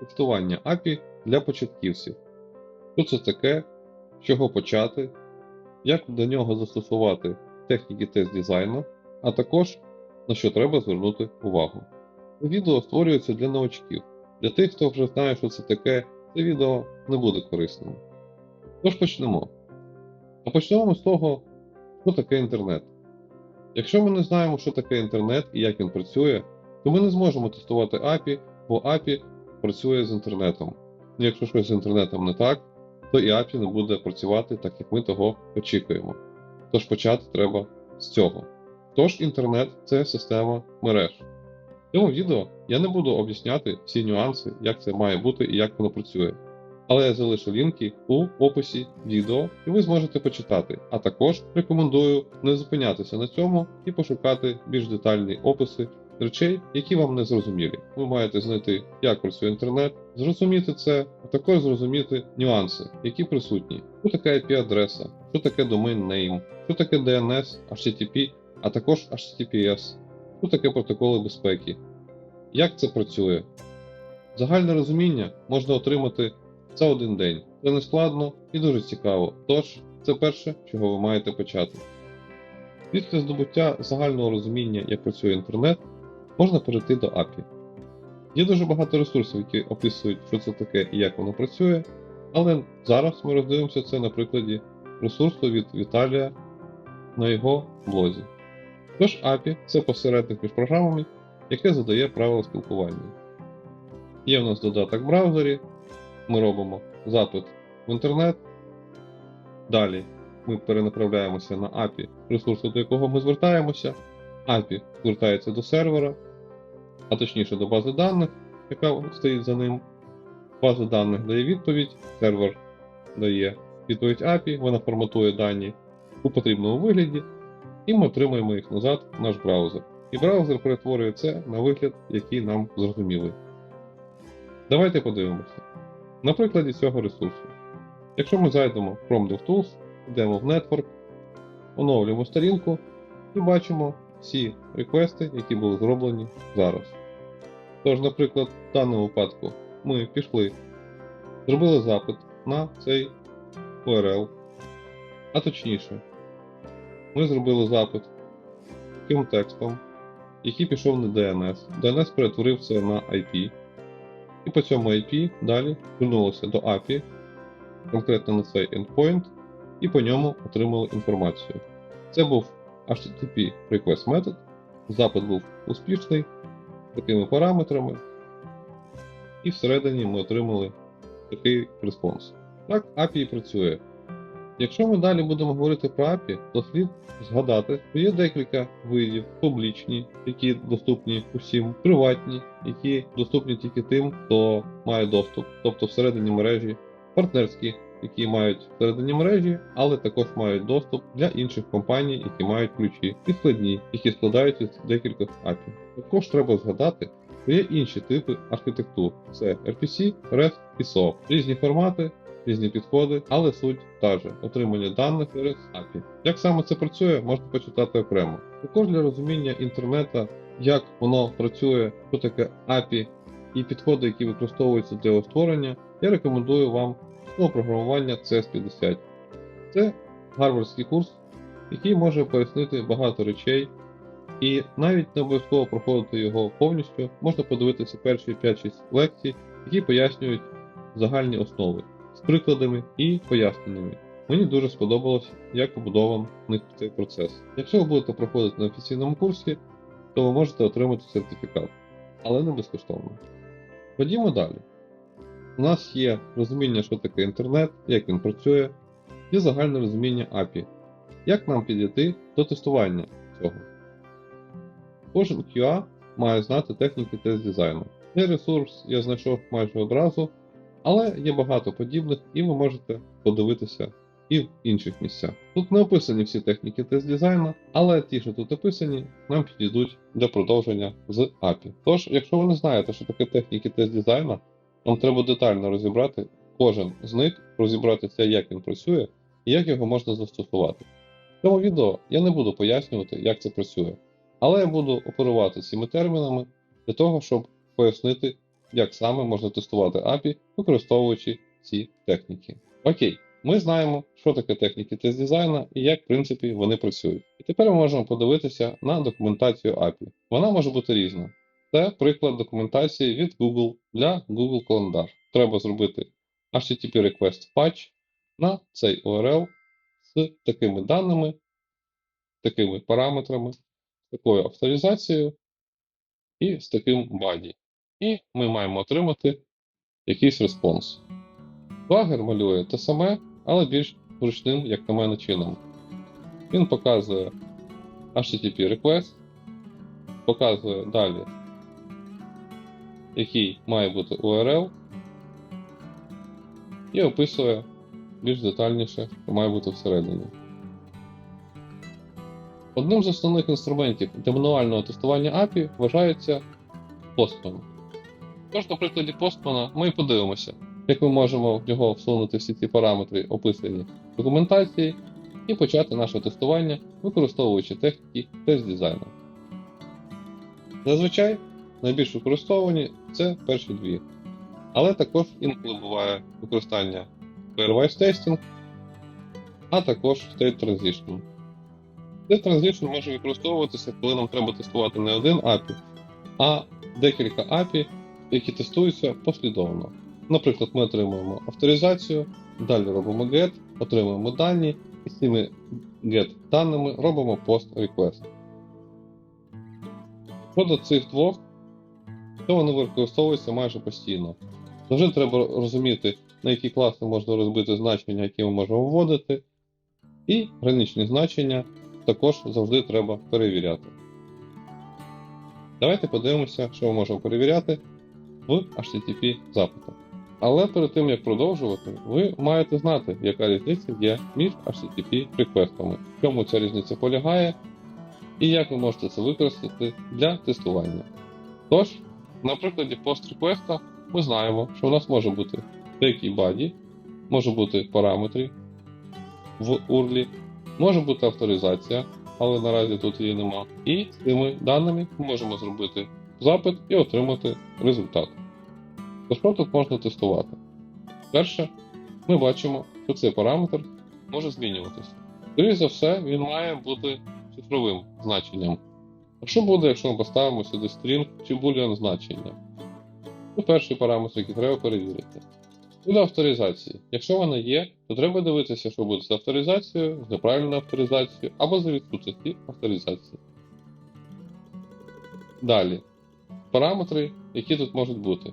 тестування API для початківців. Що це таке, з чого почати, як до нього застосувати техніки тест дизайну, а також на що треба звернути увагу. Це відео створюється для новачків. Для тих, хто вже знає, що це таке, це відео не буде корисним. Тож почнемо. А почнемо ми з того, що таке інтернет. Якщо ми не знаємо, що таке інтернет і як він працює, то ми не зможемо тестувати API, бо API працює з інтернетом. Якщо щось з інтернетом не так, то і API не буде працювати так, як ми того очікуємо. Тож почати треба з цього. Тож інтернет це система мереж. В цьому відео я не буду об'ясняти всі нюанси, як це має бути і як воно працює. Але я залишу лінки у описі відео, і ви зможете почитати. А також рекомендую не зупинятися на цьому і пошукати більш детальні описи речей, які вам не зрозумілі. Ви маєте знайти, як працює інтернет, зрозуміти це, а також зрозуміти нюанси, які присутні. Що таке IP-адреса, що таке domain name, що таке DNS, HTTP, а також HTTPS, що таке протоколи безпеки, як це працює. Загальне розуміння можна отримати за один день. Це не складно і дуже цікаво. Тож, це перше, чого ви маєте почати. Після здобуття загального розуміння, як працює інтернет, можна перейти до API. Є дуже багато ресурсів, які описують, що це таке і як воно працює, але зараз ми роздивимося це на прикладі ресурсу від Віталія на його блозі. Тож API це посередник між програмами, яке задає правила спілкування. Є в нас додаток в браузері, ми робимо запит в інтернет. Далі ми перенаправляємося на API, ресурсу, до якого ми звертаємося. API звертається до сервера, а точніше до бази даних, яка стоїть за ним. База даних дає відповідь, сервер дає відповідь API, вона форматує дані у потрібному вигляді, і ми отримуємо їх назад в наш браузер. І браузер перетворює це на вигляд, який нам зрозумілий. Давайте подивимося. На прикладі цього ресурсу. Якщо ми зайдемо в Chrome DevTools, йдемо в Network, оновлюємо сторінку і бачимо всі реквести, які були зроблені зараз. Тож, наприклад, в даному випадку ми пішли, зробили запит на цей URL, а точніше, ми зробили запит таким текстом, який пішов на DNS. DNS перетворив це на IP. І по цьому IP далі звернулося до API, конкретно на цей endpoint, і по ньому отримали інформацію. Це був HTTP request метод, запит був успішний, такими параметрами, і всередині ми отримали такий респонс. Так API працює. Якщо ми далі будемо говорити про API, то слід згадати, що є декілька видів публічні, які доступні усім, приватні, які доступні тільки тим, хто має доступ, тобто всередині мережі, партнерські, які мають всередині мережі, але також мають доступ для інших компаній, які мають ключі, і складні, які складаються з декількох API. Також треба згадати, що є інші типи архітектур: це RPC, REST і SOAP, різні формати різні підходи, але суть та же отримання даних через API. Як саме це працює, можна почитати окремо. Також для розуміння інтернету, як воно працює, що таке API і підходи, які використовуються для його створення, я рекомендую вам слово програмування CS50. Це гарвардський курс, який може пояснити багато речей. І навіть не обов'язково проходити його повністю, можна подивитися перші 5-6 лекцій, які пояснюють загальні основи з прикладами і поясненнями. Мені дуже сподобалось, як побудований цей процес. Якщо ви будете проходити на офіційному курсі, то ви можете отримати сертифікат, але не безкоштовно. Ходімо далі. У нас є розуміння, що таке інтернет, як він працює, і загальне розуміння API. Як нам підійти до тестування цього? Кожен QA має знати техніки тест дизайну. Цей ресурс я знайшов майже одразу, але є багато подібних, і ви можете подивитися і в інших місцях. Тут не описані всі техніки тест дизайну, але ті, що тут описані, нам підійдуть для продовження з API. Тож, якщо ви не знаєте, що таке техніки тест дизайну, вам треба детально розібрати кожен з них, розібратися, як він працює і як його можна застосувати. В цьому відео я не буду пояснювати, як це працює, але я буду оперувати цими термінами для того, щоб пояснити, як саме можна тестувати API, використовуючи ці техніки. Окей, ми знаємо, що таке техніки тест дизайну і як, в принципі, вони працюють. І тепер ми можемо подивитися на документацію API. Вона може бути різна. Це приклад документації від Google для Google Календар. Треба зробити HTTP request patch на цей URL з такими даними, такими параметрами, такою авторизацією і з таким баді. І ми маємо отримати якийсь респонс. Swagger малює те саме, але більш зручним, як на мене, чином. Він показує HTTP request, показує далі, який має бути URL, і описує більш детальніше, що має бути всередині. Одним з основних інструментів для мануального тестування API вважається Postman. Тож, на прикладі Postman ми і подивимося, як ми можемо в нього всунути всі ці параметри, описані в документації, і почати наше тестування, використовуючи техніки тест дизайну. Зазвичай найбільш використовані це перші дві. Але також інколи буває використання pairwise testing, а також state transition. State transition може використовуватися, коли нам треба тестувати не один API, а декілька API, які тестуються послідовно. Наприклад, ми отримуємо авторизацію, далі робимо GET, отримуємо дані, і з цими GET даними робимо post request. Щодо цих двох, то вони використовуються майже постійно. Завжди треба розуміти, на які класи можна розбити значення, які ми можемо вводити, і граничні значення також завжди треба перевіряти. Давайте подивимося, що ми можемо перевіряти в HTTP запитах. Але перед тим як продовжувати, ви маєте знати, яка різниця є між HTTP реквестами, в чому ця різниця полягає, і як ви можете це використати для тестування. Тож, на прикладі request ми знаємо, що у нас може бути деякий body, може бути параметри в URL, може бути авторизація, але наразі тут її нема. І з цими даними ми можемо зробити запит і отримати результат. То що тут можна тестувати? Перше, ми бачимо, що цей параметр може змінюватися. Скоріше за все, він має бути цифровим значенням. А що буде, якщо ми поставимо сюди string чи boolean значення? Це перший параметр, який треба перевірити. Буде авторизації. Якщо вона є, то треба дивитися, що буде з авторизацією, з неправильною авторизацією або за відсутності авторизації. Далі. Параметри, які тут можуть бути.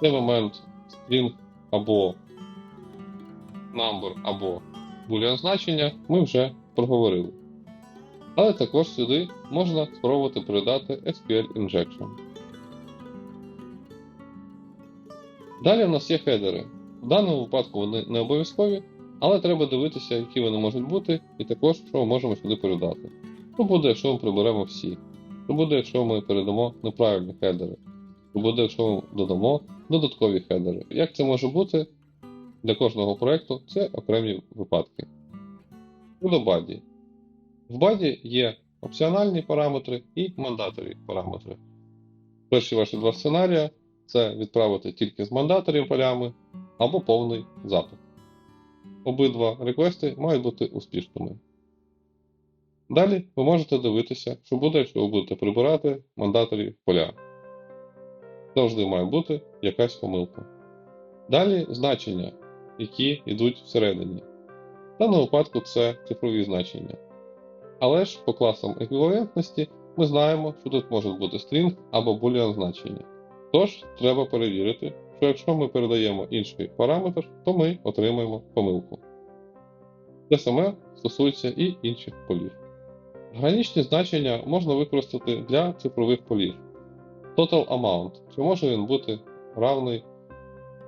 Це момент string або number або boolean значення ми вже проговорили. Але також сюди можна спробувати передати SQL injection. Далі в нас є хедери. В даному випадку вони не обов'язкові, але треба дивитися, які вони можуть бути, і також, що ми можемо сюди передати. Що буде, якщо ми приберемо всі? Що буде, якщо ми передамо неправильні хедери? Що буде, якщо ми додамо додаткові хедери? Як це може бути для кожного проєкту, це окремі випадки. Щодо баді. В баді є опціональні параметри і мандаторі параметри. Перші ваші два сценарії це відправити тільки з мандаторів полями або повний запит. Обидва реквести мають бути успішними. Далі ви можете дивитися, що буде, якщо ви будете прибирати мандаторі поля. Завжди має бути якась помилка. Далі значення, які йдуть всередині. В даному випадку це цифрові значення. Але ж по класам еквівалентності ми знаємо, що тут можуть бути string або boolean значення. Тож, треба перевірити, що якщо ми передаємо інший параметр, то ми отримаємо помилку. Те саме стосується і інших полів. Граничні значення можна використати для цифрових полів. Total amount, чи може він бути равний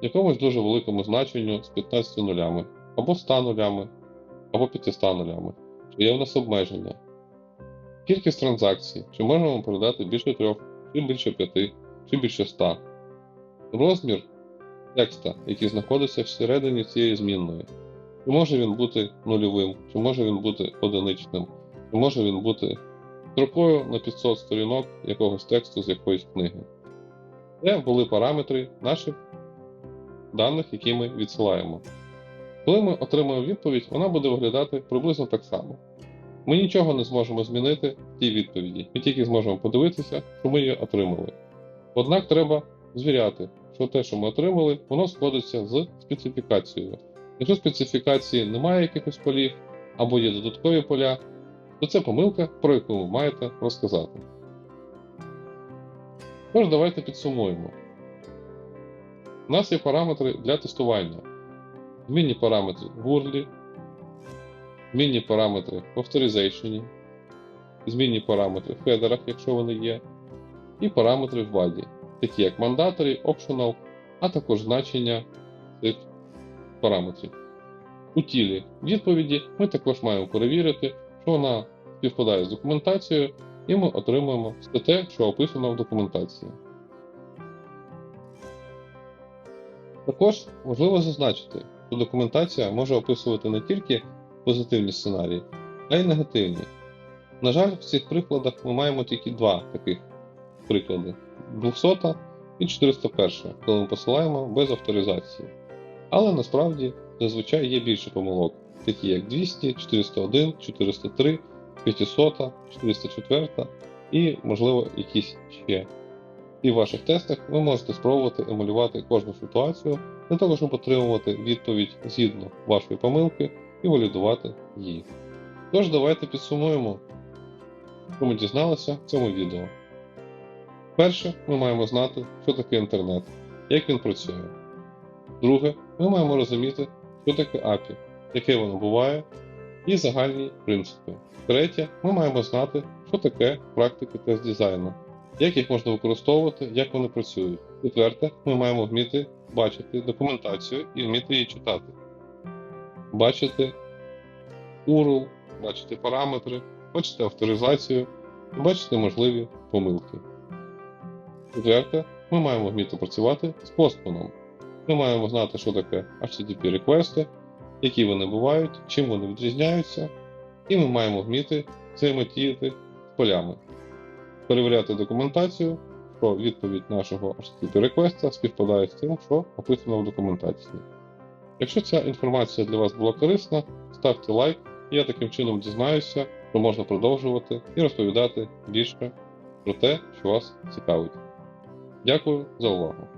якомусь дуже великому значенню з 15 нулями, або 100 нулями, або 500 нулями, чи є в нас обмеження. Кількість транзакцій, чи можемо передати більше трьох, чи більше п'яти, чи більше 100. Розмір текста, який знаходиться всередині цієї змінної. Чи може він бути нульовим, чи може він бути одиничним, чи може він бути строкою на 500 сторінок якогось тексту з якоїсь книги. де були параметри наших даних, які ми відсилаємо. Коли ми отримаємо відповідь, вона буде виглядати приблизно так само. Ми нічого не зможемо змінити в тій відповіді, ми тільки зможемо подивитися, що ми її отримали. Однак треба звіряти, що те, що ми отримали, воно сходиться з специфікацією. Якщо специфікації немає якихось полів або є додаткові поля, то це помилка, про яку ви маєте розказати. Тож, давайте підсумуємо. У нас є параметри для тестування. Змінні параметри в URL, змінні параметри в авторизейшені, змінні параметри в хедерах, якщо вони є, і параметри в баді, такі як mandatory, optional, а також значення цих параметрів. У тілі відповіді ми також маємо перевірити, що вона співпадає з документацією, і ми отримуємо все те, що описано в документації. Також важливо зазначити, що документація може описувати не тільки позитивні сценарії, а й негативні. На жаль, в цих прикладах ми маємо тільки два таких приклади: 200 і 401, коли ми посилаємо без авторизації. Але насправді зазвичай є більше помилок, такі як 200, 401, 403, 500, 404 і, можливо, якісь ще. І в ваших тестах ви можете спробувати емулювати кожну ситуацію того, щоб отримувати відповідь згідно вашої помилки і валідувати її. Тож, давайте підсумуємо, що ми дізналися в цьому відео. Перше, ми маємо знати, що таке інтернет, як він працює. Друге, ми маємо розуміти, що таке API, яке воно буває, і загальні принципи. Третє, ми маємо знати, що таке практики тест дизайну, як їх можна використовувати, як вони працюють. Четверте, ми маємо вміти бачити документацію і вміти її читати. Бачити URL, бачити параметри, бачити авторизацію, і бачити можливі помилки. Четверте, ми маємо вміти працювати з постманом. Ми маємо знати, що таке HTTP реквести, які вони бувають, чим вони відрізняються, і ми маємо вміти взаємодіяти з полями, перевіряти документацію, що відповідь нашого HTTP реквеста співпадає з тим, що описано в документації. Якщо ця інформація для вас була корисна, ставте лайк, і я таким чином дізнаюся, що можна продовжувати і розповідати більше про те, що вас цікавить. Дякую за увагу!